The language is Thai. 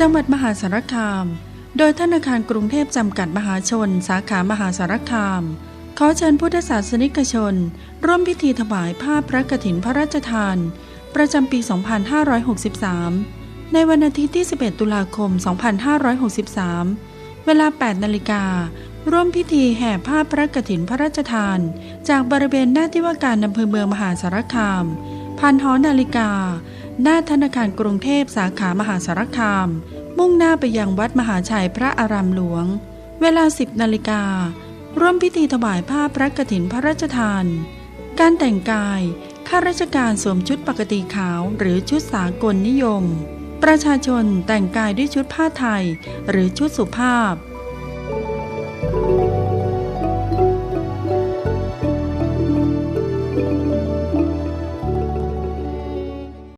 จังหวัดมหาสารคาม โดยธนาคารกรุงเทพจำกัดมหาชน สาขามหาสารคาม ขอเชิญพุทธศาสนิกชน ร่วมพิธีถวายผ้าพระกฐินพระราชทาน ประจำปี 2563 ในวันอาทิตย์ที่ 11 ตุลาคม 2563 เวลา 8 นาฬิการ่วมพิธีแห่ผ้าพระกฐินพระราชทาน จากบริเวณหน้าที่ว่าการอำเภอเมืองมหาสารคามพันหอนาฬิกา หน้าธนาคารกรุงเทพสาขามหาสารคาม มุ่งหน้าไปยังวัดมหาชัยพระอารามหลวง เวลา 10นาฬิกา ร่วมพิธีถวายผ้าพระกฐินพระราชทาน การแต่งกาย ข้าราชการสวมชุดปกติขาวหรือชุดสากลนิยม ประชาชนแต่งกายด้วยชุดผ้าไทย หรือชุดสุภาพ